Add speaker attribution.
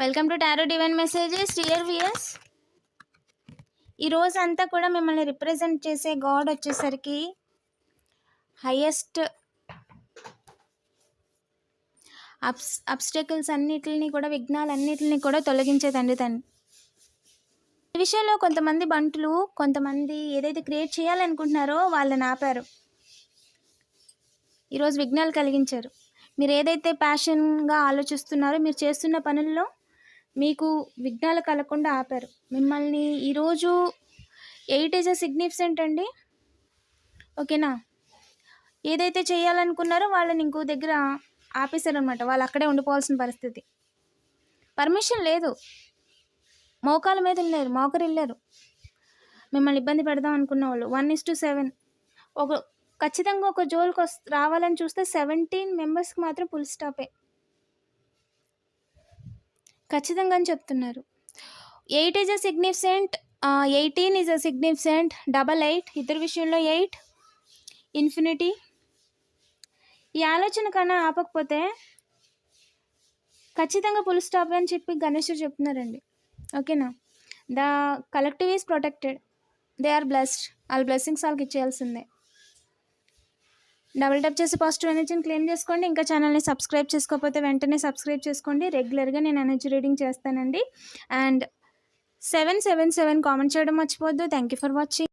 Speaker 1: Welcome to tarot divine messages dear viewers ఈరోజు అంతా కూడా మిమ్మల్ని రిప్రజెంట్ చేసే గాడ్ వచ్చేసరికి హయ్యెస్ట్ అబ్స్ అబ్స్టెకల్స్ అన్నిటిని కూడా విఘ్నాలన్నిటిని కూడా తొలగించే తండ్రి తండ్రి ఈ విషయంలో కొంతమంది బంటులు కొంతమంది ఏదైతే క్రియేట్ చేయాలనుకుంటున్నారో వాళ్ళని ఆపారు. ఈరోజు విఘ్నాలు కలిగించారు. మీరు ఏదైతే ప్యాషన్గా ఆలోచిస్తున్నారో మీరు చేస్తున్న పనుల్లో మీకు విఘ్నాలు కలగకుండా ఆపారు. మిమ్మల్ని ఈరోజు ఎయిట్ ఈజ్ అ సిగ్నిఫిసెంట్ అండి. ఓకేనా? ఏదైతే చేయాలనుకున్నారో వాళ్ళని ఇంకో దగ్గర ఆపేశారనమాట వాళ్ళు అక్కడే ఉండిపోవాల్సిన పరిస్థితి. పర్మిషన్ లేదు. మోకాల మీద వెళ్ళారు మోకరు వెళ్ళారు. మిమ్మల్ని ఇబ్బంది పెడదాం అనుకున్న వాళ్ళు. వన్ ఇస్ టు సెవెన్ ఒక ఖచ్చితంగా ఒక జోల్కి వస్ రావాలని చూస్తే సెవెంటీన్ మెంబర్స్కి మాత్రం ఫుల్ స్టాపే ఖచ్చితంగా అని చెప్తున్నారు. Eight is a significant eighteen is a significant double eight ఇద్దరు విషయంలో ఎయిట్ ఇన్ఫినిటీ ఈ ఆలోచన కన్నా ఆపకపోతే ఖచ్చితంగా ఫుల్ స్టాప్ అని చెప్పి గణేష్ చెప్తున్నారండి. ఓకేనా the collective is protected they are blessed వాళ్ళ బ్లెస్సింగ్స్ వాళ్ళకి ఇచ్చేయాల్సిందే. డబుల్ టప్ చేసి పాజిటివ్ ఎనర్జీని క్లెయిమ్ చేసుకోండి. ఇంకా ఛానల్ని సబ్స్క్రైబ్ చేసుకోకపోతే వెంటనే సబ్స్క్రైబ్ చేసుకోండి. రెగ్యులర్గా నేను ఎనర్జీ రీడింగ్ చేస్తానండి. And seven seven seven comment చేయడం మర్చిపోవద్దు. Thank you for watching